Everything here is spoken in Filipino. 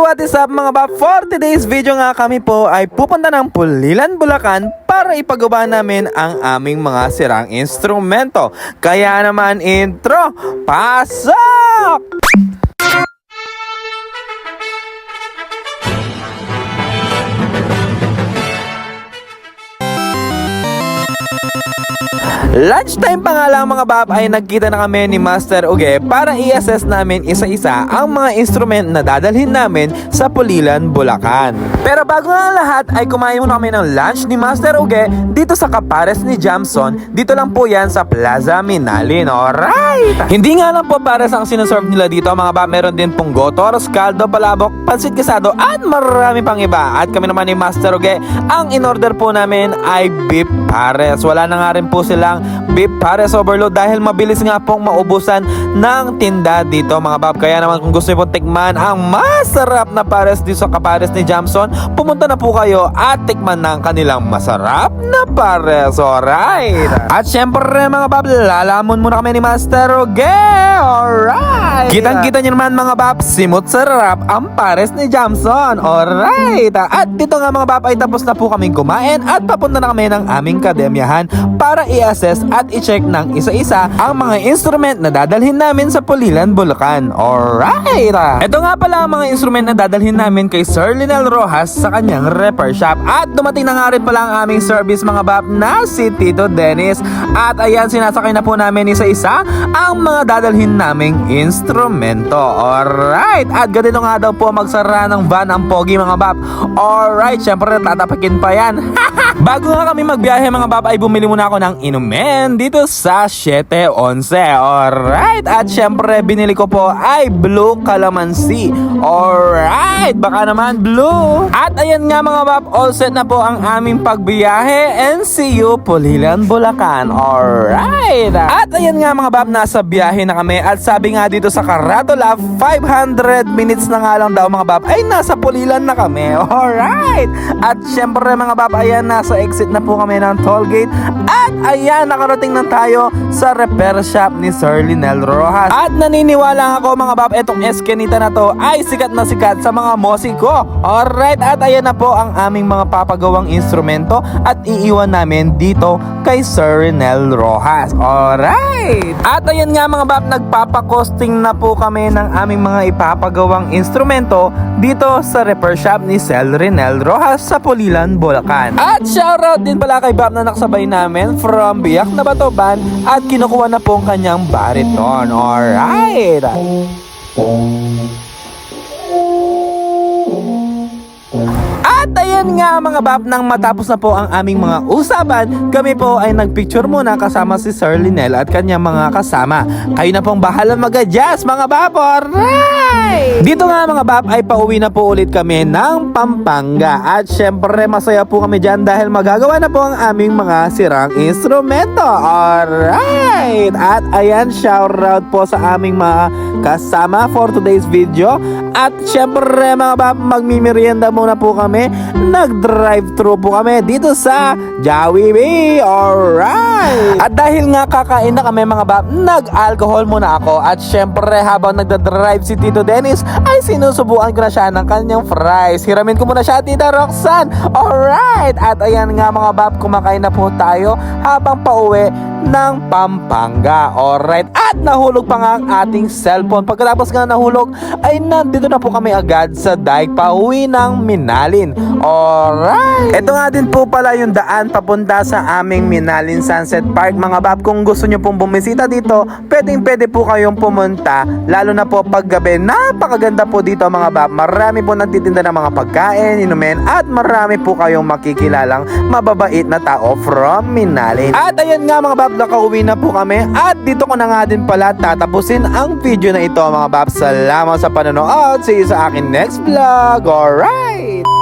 what is up mga ba? For today's video nga kami po ay pupunta ng Pulilan, Bulacan para ipagawa namin ang aming mga sirang instrumento. Kaya naman intro, pasok! Lunchtime pa nga lang mga bab ay nagkita na kami ni Master Uge para i-assess namin isa-isa ang mga instrument na dadalhin namin sa Pulilan, Bulacan. Pero bago nga lahat ay kumain muna kami ng lunch ni Master Uge dito sa Kapares ni Jamson. Dito lang po yan sa Plaza Minalin. Alright! Hindi nga lang po pares ang sinaserve nila dito mga bab. Meron din pong gotoros, caldo, palabok, pansit kesado at marami pang iba. At kami naman ni Master Uge, ang in-order po namin ay beef pares. Wala na nga rin po silang beef pares overload dahil mabilis nga pong maubusan ng tinda dito mga bab. Kaya naman kung gusto niyo pong tikman ang masarap na pares dito sa kapares ni Jamson, pumunta na po kayo at tikman ng kanilang masarap na pares. Alright! At syempre mga bab, lalamon muna kami ni Master Oge. Alright! Kitang-kita niyo naman mga bab, simot sarap ang pares ni Jamson. Alright! At dito nga mga bab ay tapos na po kaming kumain at papunta na kami ng aming kademyahan para i-assess at i-check ng isa-isa ang mga instrument na dadalhin namin sa Pulilan, Bulacan. Alright! Ito nga pala ang mga instrument na dadalhin namin kay Sir Linel Rojas sa kanyang repair shop. At dumating na nga rin pala ang aming service mga bab na si Tito Dennis. At ayan, sinasakay na po namin isa-isa ang mga dadalhin naming instrumento. Alright! At ganito nga daw po magsara ng van ang pogi mga bab. Alright, syempre tatapakin pa yan. Bago nga kami magbiyahe mga bab ay bumili muna ako ng inumin dito sa 711. Alright! At syempre binili ko po ay Blue Calamansi. Alright! Baka naman Blue! At ayan nga mga bab, all set na po ang aming pagbiyahe and see you Pulilan, Bulacan. Alright! At ayan nga mga bab, nasa biyahe na kami at sabi nga dito sa Caratola, 500 minutes na nga lang daw mga bab ay nasa Pulilan na kami. Alright! At syempre mga bab, ayan nasa exit na po kami ng toll gate at ayan nakarating na tayo sa repair shop ni Sir Linel Rojas. At naniniwala ako mga bab, etong Escanita na to ay sikat na sikat sa mga mosiko. Alright, at ayan na po ang aming mga papagawang instrumento at iiwan namin dito kay Sir Renel Rojas. Alright! At ayan nga mga bab, nagpapakosting na po kami ng aming mga ipapagawang instrumento dito sa repair shop ni Sir Renel Rojas sa Pulilan, Bulacan. At shoutout din pala kay Bab na nakasabay namin from Biak na Batoban at kinukuha na po ang kanyang bariton. Alright! Ayan nga mga bab, nang matapos na po ang aming mga usapan, kami po ay nagpicture muna kasama si Sir Linel at kanyang mga kasama. Kayo na pong bahala mag-adjust mga bab, alright! Dito nga mga bab ay pauwi na po ulit kami ng Pampanga at syempre masaya po kami dyan dahil magagawa na po ang aming mga sirang instrumento. Alright! At ayan, shoutout po sa aming mga kasama for today's video. At syempre mga bab, magmimerienda muna po kami. Nag-drive-thru po kami dito sa Jollibee. Alright! At dahil nga kakain na kami mga bab, nag-alcohol muna ako. At syempre habang nagda-drive si Tito Dennis, ay sinusubukan ko na siya ng kanyang fries. Hiramin ko muna siya, Tita Roxanne. Alright! At ayan nga mga bab, kumakain na po tayo habang pauwi ng Pampanga. Alright. At nahulog pa nga ang ating cellphone. Pagkatapos nga nahulog, ay nandito na po kami agad sa dike pa uwi ng Minalin. Alright. Ito nga din po pala yung daan papunta sa aming Minalin Sunset Park. Mga bab, kung gusto nyo pong bumisita dito, pwedeng pwede po kayong pumunta. Lalo na po pag gabi. Napakaganda po dito mga bab. Marami po nagtitinda ng mga pagkain, inumin, at marami po kayong makikilalang mababait na tao from Minalin. At ayan nga mga bab, nakauwi na po kami. At dito ko na nga din pala tatapusin ang video na ito mga bab. Salamat sa panonood. See you sa akin next vlog. Alright!